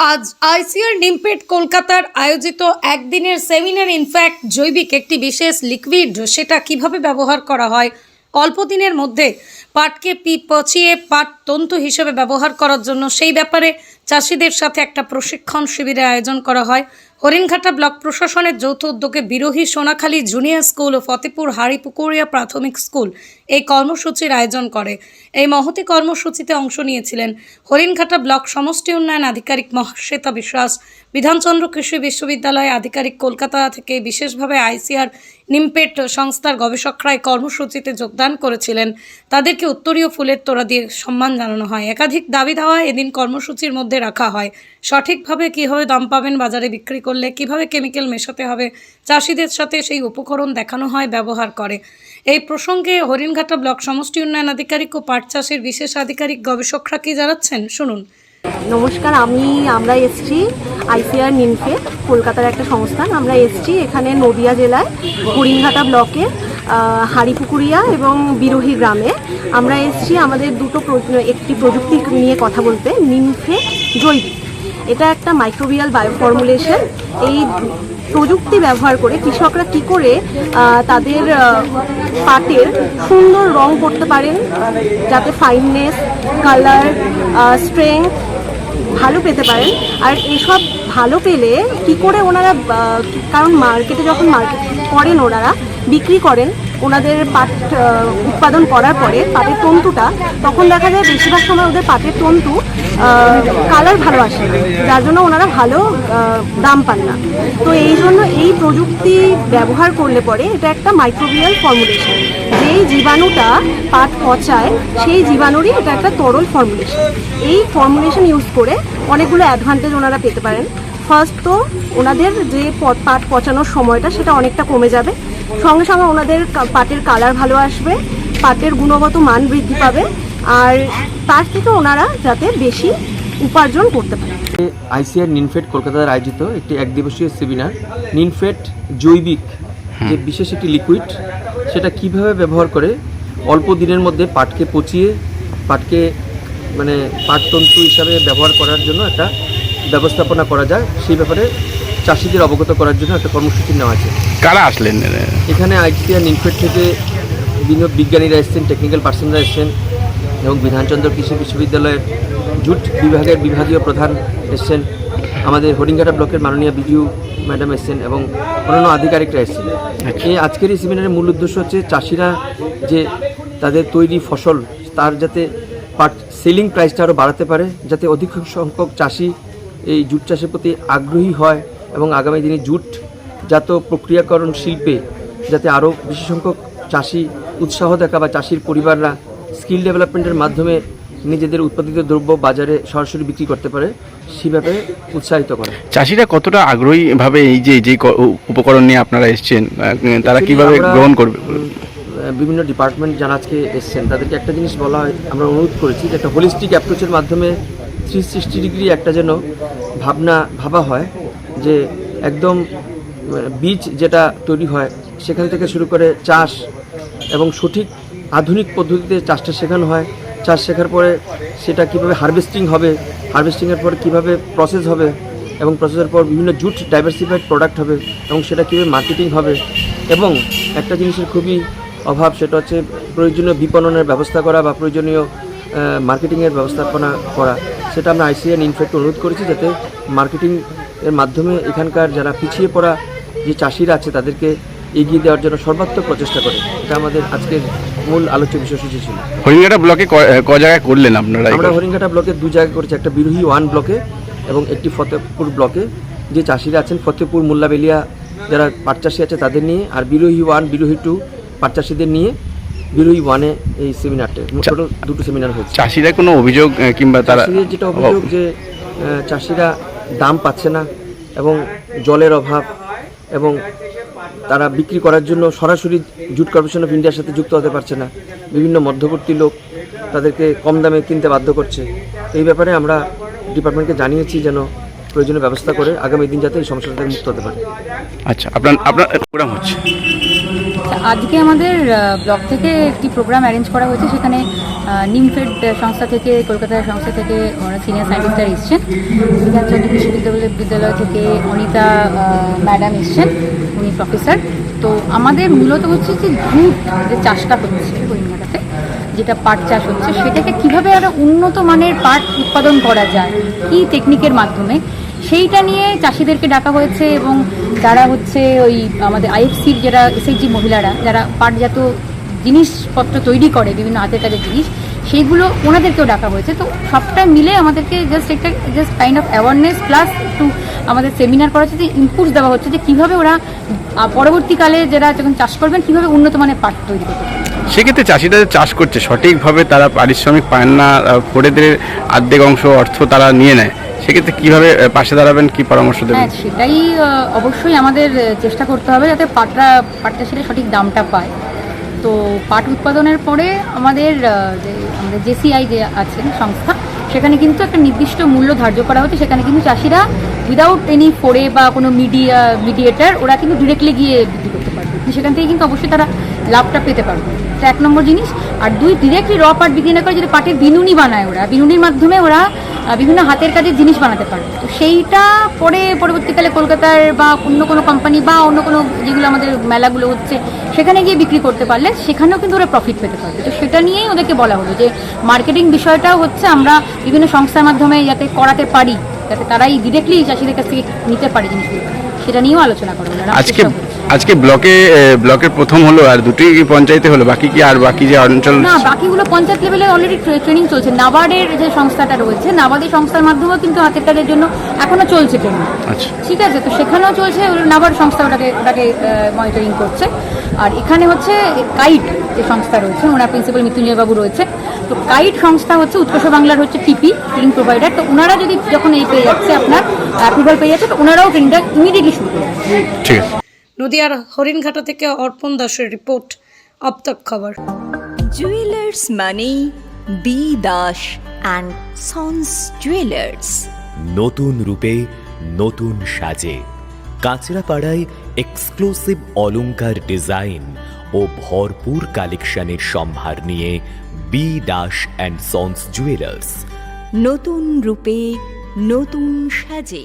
আজ আইসিআর নিমপেট কলকাতার আয়োজিত একদিনের সেমিনার ইনফ্যাক্ট জৈবিক একটি বিশেষ লিকুইড সেটা কীভাবে ব্যবহার করা হয়? অল্প দিনের মধ্যে পাটকে পি পচিয়ে পাট তন্তু হিসেবে ব্যবহার করার জন্য সেই ব্যাপারে চাষিদের সাথে একটা প্রশিক্ষণ শিবিরের আয়োজন করা হয়। হরিণঘাটা ব্লক প্রশাসনের যৌথ উদ্যোগে বিরোহী সোনাখালী জুনিয়র স্কুল ও ফতেপুর হাড়িপুকুরিয়া প্রাথমিক স্কুল এই কর্মসূচির আয়োজন করে। এই মহতি কর্মসূচিতে অংশ নিয়েছিলেন হরিণঘাটা ব্লক সমষ্টি উন্নয়ন আধিকারিক মহাশ্বেতা বিশ্বাস, বিধানচন্দ্র কৃষি বিশ্ববিদ্যালয়ে আধিকারিক কলকাতা থেকে বিশেষভাবে আইসিআর নিমপেট সংস্থার গবেষকরা কর্মসূচিতে যোগদান করেছিলেন। তাদেরকে উত্তরীয় ফুলের তোড়া দিয়ে সম্মান জানানো হয়। একাধিক দাবি দেওয়া এদিন কর্মসূচির মধ্যে রাখা হয়। সঠিকভাবে কীভাবে দাম পাবেন বাজারে বিক্রি করলে, কীভাবে কেমিক্যাল মেশাতে হবে, চাষিদের সাথে সেই উপকরণ দেখানো হয়, ব্যবহার করে। এই প্রসঙ্গে হরিণঘাটা ব্লক সমষ্টি উন্নয়ন আধিকারিক ও পাট চাষের বিশেষ আধিকারিক গবেষকরা কি জানাচ্ছেন? শুনুন। নমস্কার, আমি, আমরা এসছি আইসিআর নিমকে, কলকাতার একটা সংস্থান। আমরা এসছি এখানে নদিয়া জেলায় হরিণঘাটা ব্লকে হাড়িপুকুরিয়া এবং বিরোহী গ্রামে। আমরা এসছি আমাদের দুটো একটি প্রযুক্তি নিয়ে কথা বলতে, নিমফে জৈবিক। এটা একটা মাইক্রোবিয়াল বায়োফর্মুলেশন এই প্রযুক্তি ব্যবহার করে কৃষকরা কি করে তাদের পাটের সুন্দর রং করতে পারেন যাতে ফাইননেস কালার স্ট্রেংথ ভালো পেতে পারেন। আর এসব ভালো পেলে কি করে ওনারা কারণ মার্কেটে যখন মার্কেট করেন ওনারা, বিক্রি করেন, ওনাদের পাট উৎপাদন করার পরে পাটের তন্তুটা, তখন দেখা যায় বেশিরভাগ সময় ওদের পাটের তন্তু কালার ভালো আসে। যার জন্য ওনারা ভালো দাম পান না। তো এই জন্য এই প্রযুক্তি ব্যবহার করলে পরে এটা একটা মাইক্রোবিয়াল ফর্মুলেশন যেই জীবাণুটা পাট পচায়, সেই জীবাণুরই এটা একটা তরল ফর্মুলেশন এই ফর্মুলেশন ইউজ করে অনেকগুলো অ্যাডভান্টেজ ওনারা পেতে পারেন। ফার্স্ট তো ওনাদের যে পাট পচানোর সময়টা সেটা অনেকটা কমে যাবে। সঙ্গে সঙ্গে ওনাদের পাটের কালার ভালো আসবে। পাটের গুণগত মান বৃদ্ধি পাবে। আর তার থেকে ওনারা যাতে বেশি উপার্জন করতে পারে। আইসিআর নিনফেট কলকাতার আয়োজিত একটি এক দিবসীয় সেমিনার নিনফেট জৈবিক যে বিশেষ একটি লিকুইড সেটা কীভাবে ব্যবহার করে অল্প দিনের মধ্যে পাটকে পচিয়ে পাটকে মানে পাটতন্তু হিসাবে ব্যবহার করার জন্য একটা ব্যবস্থাপনা করা যায় সেই ব্যাপারে চাষিদের অবগত করার জন্য একটা কর্মসূচি নেওয়া আছে। কারা আসলেন এখানে? আইসিআর নিনফেট থেকে বিভিন্ন বিজ্ঞানীরা এসছেন টেকনিক্যাল পার্সনরা এসছেন এবং বিধানচন্দ্র কৃষি বিশ্ববিদ্যালয়ের জুট বিভাগের বিভাগীয় প্রধান এসছেন। আমাদের হরিঙ্গাটা ব্লকের মাননীয় বিজু ম্যাডাম এসছেন এবং অন্যান্য আধিকারিকরা এসছেন। এই আজকের এই সেমিনারের মূল উদ্দেশ্য হচ্ছে চাষিরা যে তাদের তৈরি ফসল তার যাতে পাট সেলিং প্রাইসটা আরও বাড়াতে পারে যাতে অধিক সংখ্যক চাষি এই জুট চাষের প্রতি আগ্রহী হয় এবং আগামী দিনে জুট জাত প্রক্রিয়াকরণ শিল্পে যাতে আরও বেশি সংখ্যক চাষি উৎসাহ দেখা বা চাষির পরিবাররা স্কিল ডেভেলপমেন্টের মাধ্যমে নিজেদের উৎপাদিত দ্রব্য বাজারে সরাসরি বিক্রি করতে পারে সে ব্যাপারে উৎসাহিত করে। চাষিরা কতটা আগ্রহী ভাবে এই যে যে উপকরণ নিয়ে আপনারা এসছেন তারা কীভাবে গ্রহণ করবে? বিভিন্ন ডিপার্টমেন্ট যারা আজকে এসছেন তাদেরকে একটা জিনিস বলা হয় আমরা অনুরোধ করেছি যে একটা হোলিস্টিক অ্যাপ্রোচের মাধ্যমে থ্রি সিক্সটি ডিগ্রি একটা যেন ভাবনা ভাবা হয় যে একদম বীজ যেটা তৈরি হয় সেখান থেকে শুরু করে চাষ এবং সঠিক আধুনিক পদ্ধতিতে চাষটা শেখানো হয়। চাষ শেখার পরে সেটা কীভাবে হারভেস্টিং হবে হারভেস্টিংয়ের পরে কীভাবে প্রসেস হবে এবং প্রসেসের পর বিভিন্ন জুট ডাইভার্সিফাইড প্রোডাক্ট হবে এবং সেটা কীভাবে মার্কেটিং হবে এবং একটা জিনিসের খুবই অভাব সেটা হচ্ছে প্রয়োজনীয় বিপণনের ব্যবস্থা করা বা প্রয়োজনীয় মার্কেটিংয়ের ব্যবস্থাপনা করা। সেটা আমরা আইসিএন ইনফ্যাক্ট অনুরোধ করেছি যাতে মার্কেটিং এর মাধ্যমে এখানকার যারা পিছিয়ে পড়া যে চাষিরা আছে তাদেরকে এগিয়ে দেওয়ার জন্য সর্বাত্মক প্রচেষ্টা করে। এটা আমাদের আজকের মূল আলোচ্য বিষয়সূচি ছিল। হরিঙ্গাটা ব্লকে ক- জায়গায় করলেন আপনারা আমরা? হরিঙ্গাটা ব্লকে দু জায়গায় করেছি একটা বিরোহী ওয়ান ব্লকে এবং একটি ফতেপুর ব্লকে। যে চাষিরা আছেন ফতেপুর মোল্লাবেলিয়া যারা পাট চাষি আছে তাদের নিয়ে আর বিরোহী ওয়ান বিরোহী টু পাট চাষিদের নিয়ে বিরোহী ওয়ানে এই সেমিনারটা ছোটো দুটো সেমিনার হয়েছে। চাষিরা কোনো অভিযোগ কিংবা তারা চাষিদের যেটা অভিযোগ যে চাষিরা দাম পাচ্ছে না এবং জলের অভাব এবং তারা বিক্রি করার জন্য সরাসরি জুট কর্পোরেশন অফ ইন্ডিয়ার সাথে যুক্ত হতে পারছে না। বিভিন্ন মধ্যবর্তী লোক তাদেরকে কম দামে কিনতে বাধ্য করছে। এই ব্যাপারে আমরা ডিপার্টমেন্টকে জানিয়েছি যেন প্রয়োজনীয় ব্যবস্থা করে আগামী দিন যাতে এই সমস্যা থেকে মুক্ত হতে পারে। আচ্ছা আপনার আপনার প্রোগ্রাম হচ্ছে? আজকে আমাদের ব্লক থেকে একটি প্রোগ্রাম অ্যারেঞ্জ করা হয়েছে, সেখানে নিমফেড সংস্থা থেকে কলকাতার সংস্থা থেকে সিনিয়র সায়েন্টিস্টরা এসছেন। বিধানচন্দ্র বিশ্ববিদ্যালয় বিদ্যালয় থেকে অনিতা ম্যাডাম এসছেন, উনি প্রফেসর তো আমাদের মূলত হচ্ছে যে জুট যে চাষটা হচ্ছে হরিণঘাটাতে যেটা পাট চাষ হচ্ছে, সেটাকে কীভাবে আরও উন্নত মানের পাট উৎপাদন করা যায়, কি টেকনিকের মাধ্যমে সেইটা নিয়ে চাষিদেরকে ডাকা হয়েছে এবং যারা হচ্ছে ওই আমাদের আইএফসির যারা এসএইচজি মহিলারা, যারা পাটজাত জিনিসপত্র তৈরি করে, বিভিন্ন হাতের কাজের জিনিস, সেইগুলো ওনাদেরকেও ডাকা হয়েছে। তো সবটা মিলে আমাদেরকে জাস্ট একটা just kind of awareness plus একটু আমাদের সেমিনার করা হচ্ছে যে ইনপুটস দেওয়া হচ্ছে যে কীভাবে ওরা পরবর্তীকালে যারা যখন চাষ করবেন, কীভাবে উন্নত মানের পাট তৈরি করতে সেক্ষেত্রে চাষিরা যে চাষ করছে, সঠিকভাবে তারা পারিশ্রমিক পান না ফোরেদের অর্ধেক অংশ অর্থ তারা নিয়ে নেয়। সেক্ষেত্রে কীভাবে পাশে দাঁড়াবেন, কি পরামর্শ দেবেন? হ্যাঁ সেটাই অবশ্যই আমাদের চেষ্টা করতে হবে যাতে পাটরা, পাটটা চাষিরা সঠিক দামটা পায়। তো পাট উৎপাদনের পরে আমাদের আমাদের জেসিআই যে আছেন, সংস্থা, সেখানে কিন্তু একটা নির্দিষ্ট মূল্য ধার্য করা হচ্ছে। সেখানে কিন্তু চাষিরা উইদাউট এনি ফোরে বা কোনো মিডিয়া মিডিয়েটার ওরা কিন্তু ডিরেক্টলি গিয়ে বিক্রি সেখান থেকে কিন্তু অবশ্যই তারা লাভটা পেতে পারবে। এটা এক নম্বর জিনিস। আর দুই ডিরেক্টলি র পাট বিক্রি না করে যদি পাটের বিনুনি বানায় ওরা বিনুনির মাধ্যমে ওরা বিভিন্ন হাতের কাজের জিনিস বানাতে পারবে। তো সেইটা পরে পরবর্তীকালে কলকাতার বা অন্য কোনো কোম্পানি বা অন্য কোনো যেগুলো আমাদের মেলাগুলো হচ্ছে সেখানে গিয়ে বিক্রি করতে পারলে সেখানেও কিন্তু ওরা প্রফিট পেতে পারবে। তো সেটা নিয়েই ওদেরকে বলা হলো যে মার্কেটিং বিষয়টাও হচ্ছে আমরা বিভিন্ন সংস্থার মাধ্যমে যাতে করাতে পারি যাতে তারাই ডিরেক্টলি চাষিদের কাছ থেকে নিতে পারে জিনিসগুলো। সেটা নিয়েও আলোচনা করা হলো। আজকে। আজকে ব্লকে ব্লকের প্রথম হলো আর দুটি পঞ্চায়েতে হলো। বাকি কি আর বাকি যে অঞ্চল না বাকিগুলো পঞ্চায়েত লেভেলে অলরেডি ট্রেনিং চলছে। নাবার্ডের যে সংস্থাটা রয়েছে নাবার্ডের সংস্থার মাধ্যমেও কিন্তু হাতের কাজের জন্য এখনও চলছে ট্রেনিং আচ্ছা। ঠিক আছে তো সেখানেও চলছে নাবার্ড সংস্থা ওটাকে ওটাকে মনিটরিং করছে। আর এখানে হচ্ছে কাইট যে সংস্থা রয়েছে ওনার প্রিন্সিপাল মৃত্যুঞ্জয় বাবু রয়েছে। তো কাইট সংস্থা হচ্ছে উৎকর্ষ বাংলার হচ্ছে টিপি ট্রেনিং প্রোভাইডার তো ওনারা যদি যখন এই পেয়ে যাচ্ছে আপনার অ্যাপ্রুভাল পেয়ে যাচ্ছে তো ওনারাও ট্রেনিংটা ইমিডিয়েটলি শুরু করবে ঠিক আছে। নদিয়ার হরিণঘাটা থেকে অর্পণ দাসের রিপোর্ট আব তক খবর। জুয়েলার্স মানে B Das and sons jewellers নতুন রূপে নতুন সাজে। কাঁচরাপাড়ায় এক্সক্লুসিভ অলংকার ডিজাইন ও ভরপুর কালেকশনের সম্ভার নিয়ে B Das and sons jewellers নতুন রূপে নতুন সাজে।